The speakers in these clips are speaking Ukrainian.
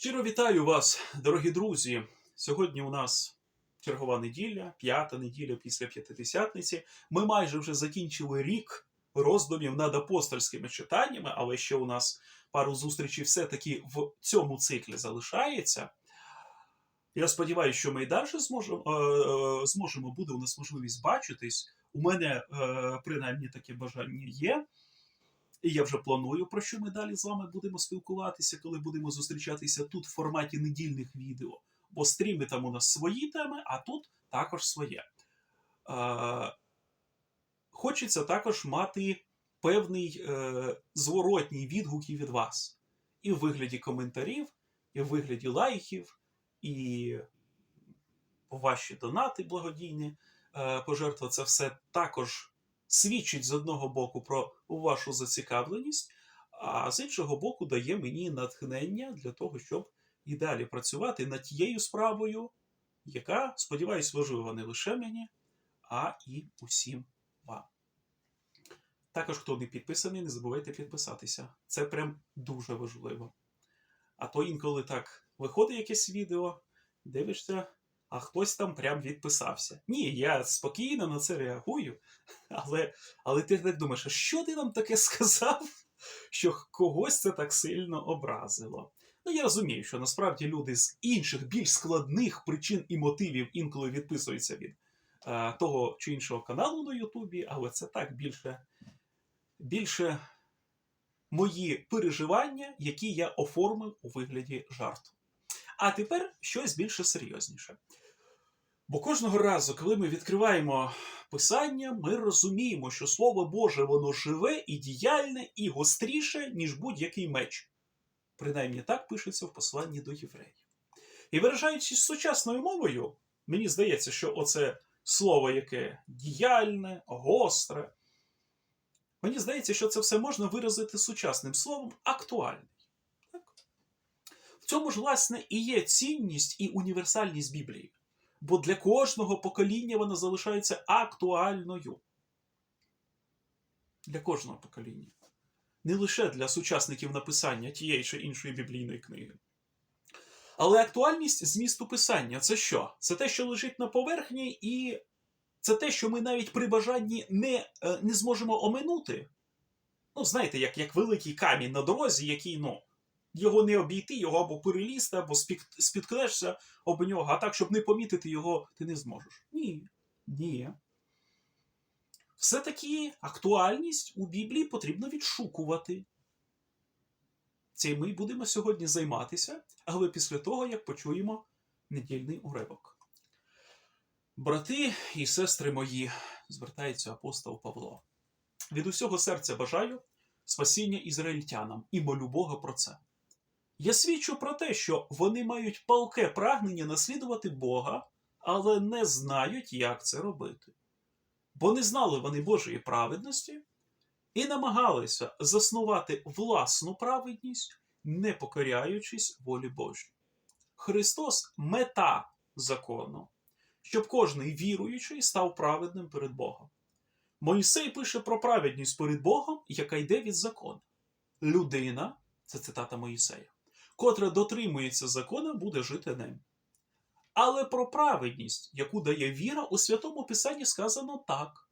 Щиро вітаю вас, дорогі друзі. Сьогодні у нас чергова неділя, п'ята неділя після п'ятидесятниці. Ми майже вже закінчили рік роздумів над апостольськими читаннями, але ще у нас пару зустрічей все-таки в цьому циклі залишається. Я сподіваюся, що ми і далі зможемо, е, зможемо буде у нас можливість бачитись. У мене е, принаймні таке бажання є. І я вже планую, про що ми далі з вами будемо спілкуватися, коли будемо зустрічатися тут в форматі недільних відео. Бо стріми там у нас свої теми, а тут також своє. Е, хочеться також мати певний е, зворотній відгук і від вас. І в вигляді коментарів, і в вигляді лайків, і ваші донати благодійні е, пожертви. Це все також свідчить з одного боку про вашу зацікавленість, а з іншого боку, дає мені натхнення для того, щоб і далі працювати над тією справою, яка, сподіваюсь, важлива не лише мені, а і усім вам. Також, хто не підписаний, не забувайте підписатися. Це прям дуже важливо. А то інколи так виходить якесь відео, дивишся, а хтось там прям відписався. Ні, я спокійно на це реагую, але, але ти так думаєш, а що ти нам таке сказав, що когось це так сильно образило? Ну, я розумію, що насправді люди з інших, більш складних причин і мотивів інколи відписуються від е, того чи іншого каналу на Ютубі, але це так більше, більше мої переживання, які я оформив у вигляді жарту. А тепер щось більше серйозніше. Бо кожного разу, коли ми відкриваємо писання, ми розуміємо, що Слово Боже воно живе і діяльне, і гостріше, ніж будь-який меч. Принаймні так пишеться в посланні до євреїв. І виражаючись сучасною мовою, мені здається, що оце слово, яке діяльне, гостре, мені здається, що це все можна виразити сучасним словом актуальний. В цьому ж, власне, і є цінність і універсальність Біблії. Бо для кожного покоління вона залишається актуальною. Для кожного покоління. Не лише для сучасників написання тієї чи іншої біблійної книги. Але актуальність змісту писання це що? Це те, що лежить на поверхні, і це те, що ми навіть при бажанні не, е, не зможемо оминути. Ну, знаєте, як, як великий камінь на дорозі, який, ну, його не обійти, його або перелізти, або спіткнешся об нього, а так, щоб не помітити його, ти не зможеш. Ні. Ні. Все-таки актуальність у Біблії потрібно відшукувати. Цим ми будемо сьогодні займатися, але після того, як почуємо недільний уривок. Брати і сестри мої, звертається апостол Павло. Від усього серця бажаю спасіння ізраїльтянам і молю Бога про це. Я свідчу про те, що вони мають палке прагнення наслідувати Бога, але не знають, як це робити. Бо не знали вони Божої праведності і намагалися заснувати власну праведність, не покоряючись волі Божій. Христос мета закону, щоб кожний віруючий став праведним перед Богом. Мойсей пише про праведність перед Богом, яка йде від закону. Людина, це цитата Моїсея, котра дотримується закона, буде жити ним. Але про праведність, яку дає віра, у святому Писанні сказано так: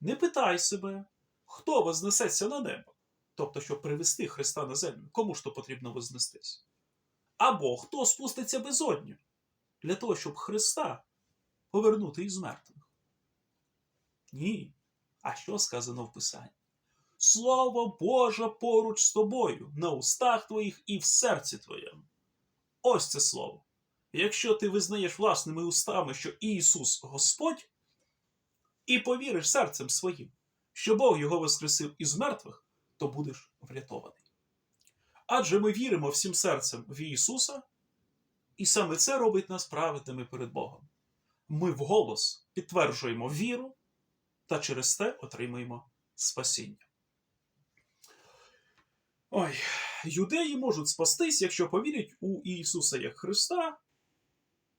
не питай себе, хто вознесеться на небо, тобто, щоб привести Христа на землю, кому ж то потрібно вознестись? Або хто спуститься безодню, для того, щоб Христа повернути із мертвих? Ні. А що сказано в Писанні? Слово Боже поруч з тобою, на устах твоїх і в серці твоєму. Ось це слово. Якщо ти визнаєш власними устами, що Ісус Господь, і повіриш серцем своїм, що Бог його воскресив із мертвих, то будеш врятований. Адже ми віримо всім серцем в Ісуса, і саме це робить нас праведними перед Богом. Ми вголос підтверджуємо віру та через те отримуємо спасіння. Ой, юдеї можуть спастись, якщо повірять у Ісуса як Христа,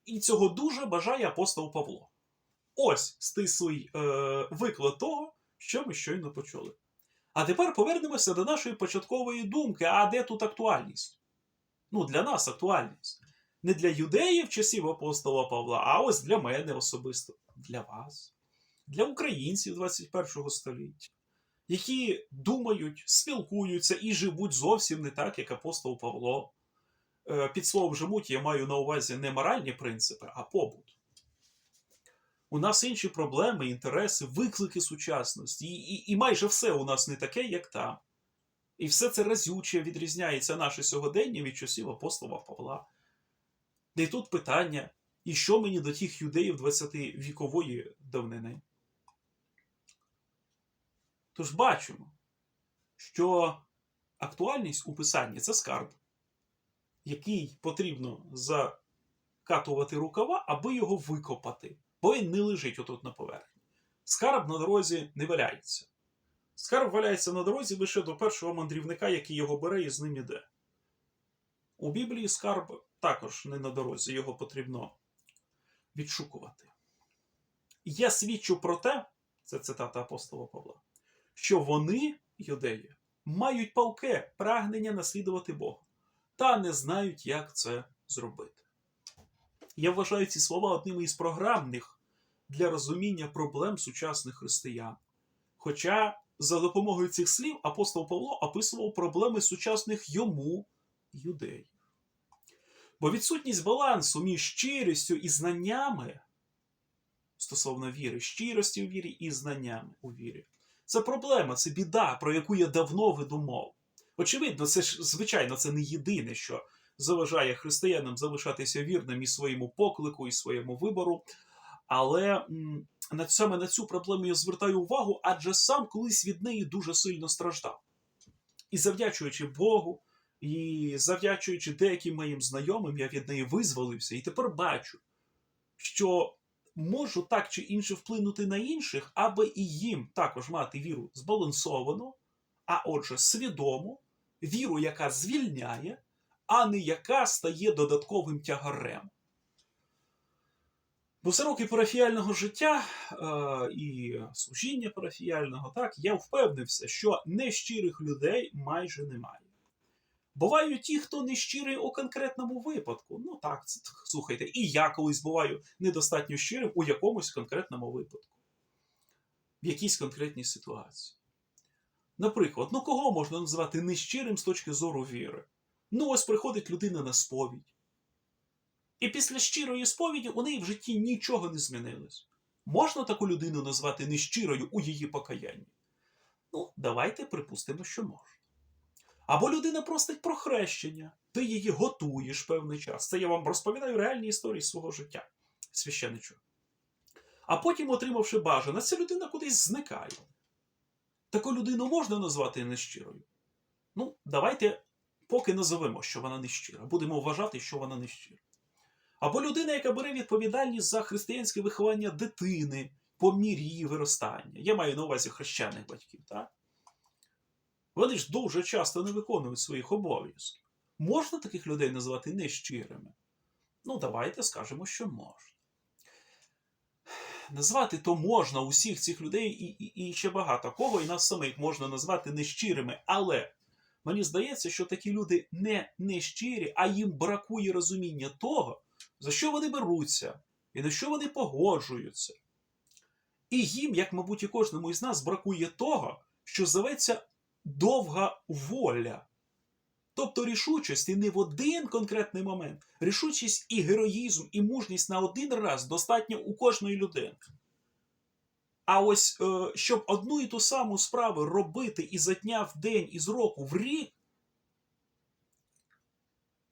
і цього дуже бажає апостол Павло. Ось стислий е, виклад того, що ми щойно почули. А тепер повернемося до нашої початкової думки: а де тут актуальність? Ну, для нас актуальність. Не для юдеїв часів апостола Павла, а ось для мене особисто, для вас, для українців 21 століття, які думають, спілкуються і живуть зовсім не так, як апостол Павло. Е, Під словом живуть я маю на увазі не моральні принципи, а побут. У нас інші проблеми, інтереси, виклики сучасності, і, і, і майже все у нас не таке, як там. І все це разюче відрізняється наше сьогодення від часів апостола Павла. Й тут питання, і що мені до тих юдеїв 20-вікової давнини? Тож бачимо, що актуальність у писанні це скарб, який потрібно закатувати рукава, аби його викопати, бо він не лежить отут на поверхні. Скарб на дорозі не валяється. Скарб валяється на дорозі лише до першого мандрівника, який його бере і з ним іде. У Біблії скарб також не на дорозі, його потрібно відшукувати. Я свідчу про те, це цитата апостола Павла, що вони, юдеї, мають палке прагнення наслідувати Бога, та не знають, як це зробити. Я вважаю ці слова одними із програмних для розуміння проблем сучасних християн. Хоча за допомогою цих слів апостол Павло описував проблеми сучасних йому юдеїв. Бо відсутність балансу між щирістю і знаннями стосовно віри, щирості у вірі і знаннями у вірі. Це проблема, це біда, про яку я давно веду мову. Очевидно, це ж, звичайно, це не єдине, що заважає християнам залишатися вірним і своєму поклику, і своєму вибору. Але на, саме на цю проблему я звертаю увагу, адже сам колись від неї дуже сильно страждав. І завдячуючи Богу, і завдячуючи деяким моїм знайомим, я від неї визволився і тепер бачу, що можу так чи інше вплинути на інших, аби і їм також мати віру збалансовану, а отже, свідому, віру, яка звільняє, а не яка стає додатковим тягарем. Бо за роки парафіального життя е, і служіння парафіального, так, я впевнився, що нещирих людей майже немає. Бувають ті, хто нещирий у конкретному випадку. Ну так, слухайте, і я колись буваю недостатньо щирим у якомусь конкретному випадку, в якійсь конкретній ситуації. Наприклад, ну кого можна назвати нещирим з точки зору віри? Ну, ось приходить людина на сповідь. І після щирої сповіді у неї в житті нічого не змінилось. Можна таку людину назвати нещирою у її покаянні? Ну, давайте припустимо, що можна. Або людина просить про хрещення, ти її готуєш певний час. Це я вам розповідаю реальні історії свого життя, священичу. А потім, отримавши бажане, ця людина кудись зникає. Таку людину можна назвати нещирою? Ну, давайте поки назовемо, що вона нещира. Будемо вважати, що вона нещира. Або людина, яка бере відповідальність за християнське виховання дитини по мірі її виростання. Я маю на увазі хрещених батьків, так? Вони ж дуже часто не виконують своїх обов'язків. Можна таких людей назвати нещирими? Ну, давайте скажемо, що можна. Назвати то можна усіх цих людей і, і, і ще багато кого, і нас самих можна назвати нещирими. Але мені здається, що такі люди не нещирі, а їм бракує розуміння того, за що вони беруться, і на що вони погоджуються. І їм, як, мабуть, і кожному із нас, бракує того, що зоветься довга воля. Тобто рішучості не в один конкретний момент. Рішучість і героїзм, і мужність на один раз достатньо у кожної людини. А ось е, щоб одну і ту саму справу робити із дня в день, із року в рік,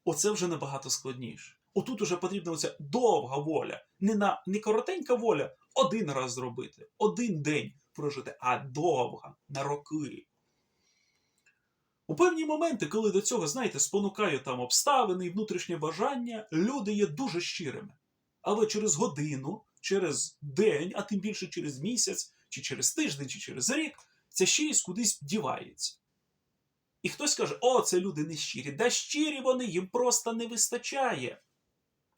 оце вже набагато складніше. Отут уже потрібна оця довга воля. Не на не коротенька воля один раз зробити, один день прожити, а довга на роки. У певні моменти, коли до цього, знаєте, спонукають там обставини і внутрішнє бажання, люди є дуже щирими. Але через годину, через день, а тим більше через місяць, чи через тиждень, чи через рік, ця щирість кудись дівається. І хтось каже, о, це люди не щирі. Да щирі вони, їм просто не вистачає.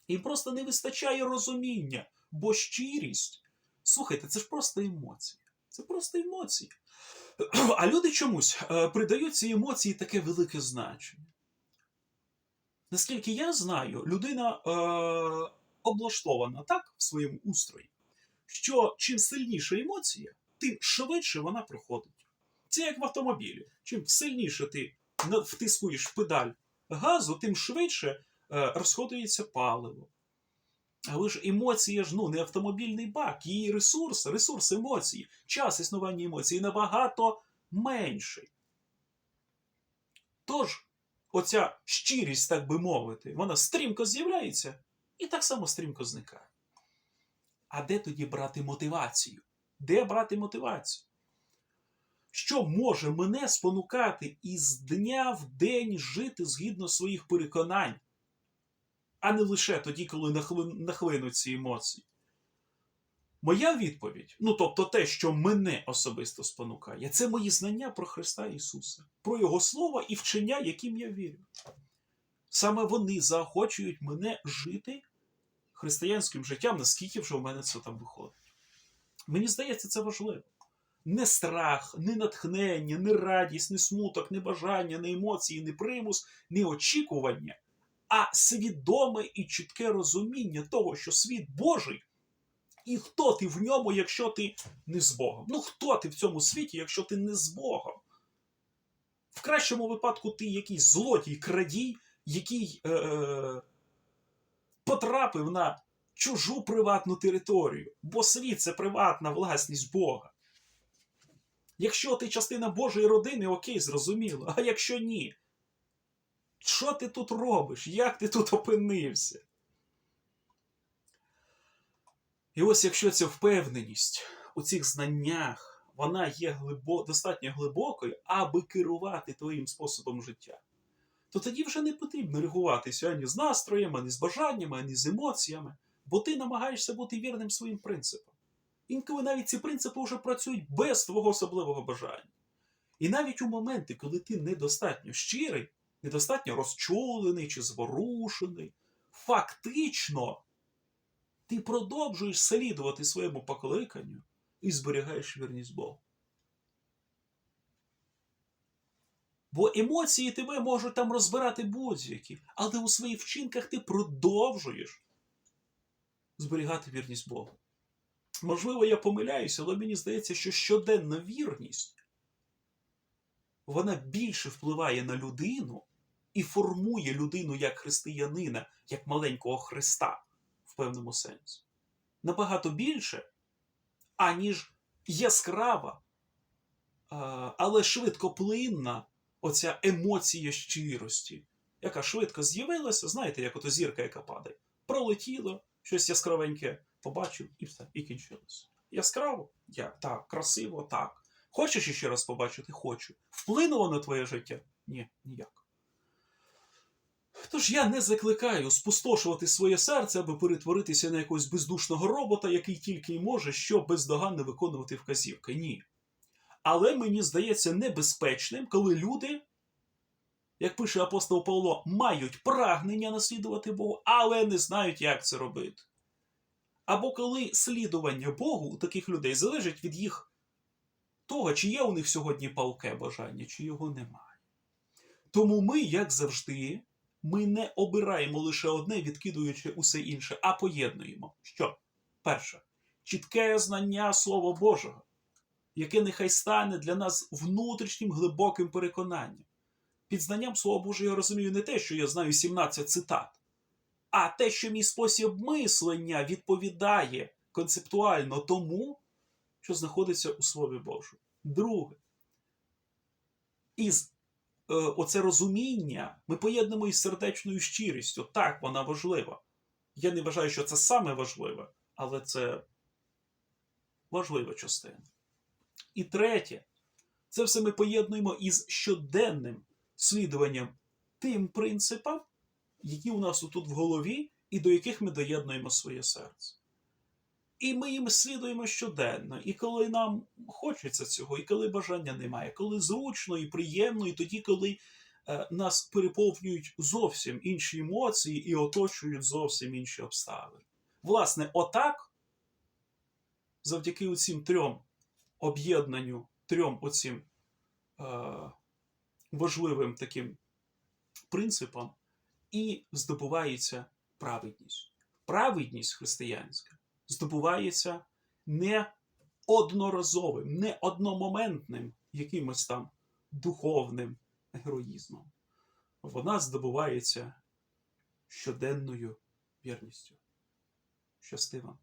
Їм просто не вистачає розуміння. Бо щирість, слухайте, це ж просто емоції. Це просто емоції. А люди чомусь е, придають цій емоції таке велике значення. Наскільки я знаю, людина е, облаштована так в своєму устрої, що чим сильніша емоція, тим швидше вона проходить. Це як в автомобілі. Чим сильніше ти втискуєш педаль газу, тим швидше е, розходується паливо. Але ж емоція ж ну, не автомобільний бак, її ресурс, ресурс емоцій, час існування емоцій набагато менший. Тож, оця щирість, так би мовити, вона стрімко з'являється і так само стрімко зникає. А де тоді брати мотивацію? Де брати мотивацію? Що може мене спонукати із дня в день жити згідно своїх переконань, а не лише тоді, коли нахлинуть ці емоції? Моя відповідь, ну тобто те, що мене особисто спонукає, це мої знання про Христа Ісуса, про Його Слово і вчення, яким я вірю. Саме вони заохочують мене жити християнським життям, наскільки вже в мене це там виходить. Мені здається, це важливо. Не страх, не натхнення, не радість, не смуток, не бажання, не емоції, не примус, не очікування, а свідоме і чітке розуміння того, що світ Божий, і хто ти в ньому, якщо ти не з Богом. Ну хто ти в цьому світі, якщо ти не з Богом? В кращому випадку ти якийсь злодій, крадій, який е- е- потрапив на чужу приватну територію, бо світ це приватна власність Бога. Якщо ти частина Божої родини, окей, зрозуміло. А якщо ні, що ти тут робиш? Як ти тут опинився? І ось якщо ця впевненість у цих знаннях, вона є глибо, достатньо глибокою, аби керувати твоїм способом життя, то тоді вже не потрібно реагуватися ані з настроєм, ані з бажаннями, ані з емоціями, бо ти намагаєшся бути вірним своїм принципам. Інколи навіть ці принципи вже працюють без твого особливого бажання. І навіть у моменти, коли ти недостатньо щирий, недостатньо розчулений чи зворушений, фактично ти продовжуєш слідувати своєму покликанню і зберігаєш вірність Богу. Бо емоції тебе можуть там розбирати будь-які, але у своїх вчинках ти продовжуєш зберігати вірність Богу. Можливо, я помиляюся, але мені здається, що щоденна вірність вона більше впливає на людину і формує людину як християнина, як маленького Христа в певному сенсі. Набагато більше, аніж яскрава, але швидкоплинна оця емоція щирості, яка швидко з'явилася, знаєте, як ото зірка, яка падає. Пролетіло, щось яскравеньке побачив і все, і кінчилось. Яскраво? Я так, красиво, так. Хочеш іще раз побачити? Хочу. Вплинуло на твоє життя? Ні, ніяк. Тож я не закликаю спустошувати своє серце, аби перетворитися на якогось бездушного робота, який тільки й може що бездоганно виконувати вказівки. Ні. Але мені здається небезпечним, коли люди, як пише апостол Павло, мають прагнення наслідувати Богу, але не знають, як це робити. Або коли слідування Богу у таких людей залежить від їх того, чи є у них сьогодні палке бажання, чи його немає. Тому ми, як завжди, ми не обираємо лише одне, відкидуючи усе інше, а поєднуємо. Що? Перше, чітке знання Слова Божого, яке нехай стане для нас внутрішнім глибоким переконанням. Під знанням Слова Божого я розумію не те, що я знаю 17 цитат, а те, що мій спосіб мислення відповідає концептуально тому, що знаходиться у Слові Божому. Друге, із оце розуміння ми поєднуємо із сердечною щирістю. Так, вона важлива. Я не вважаю, що це саме важливе, але це важлива частина. І третє, це все ми поєднуємо із щоденним слідуванням тим принципам, які у нас тут в голові, і до яких ми доєднуємо своє серце. І ми їм слідуємо щоденно. І коли нам хочеться цього, і коли бажання немає, коли зручно і приємно, і тоді, коли е, нас переповнюють зовсім інші емоції і оточують зовсім інші обставини. Власне, отак, завдяки оцім трьом об'єднанню, трьом оцім е, важливим таким принципам, і здобувається праведність. Праведність християнська здобувається не одноразовим, не одномоментним якимось там духовним героїзмом. Вона здобувається щоденною вірністю. Щасти вам!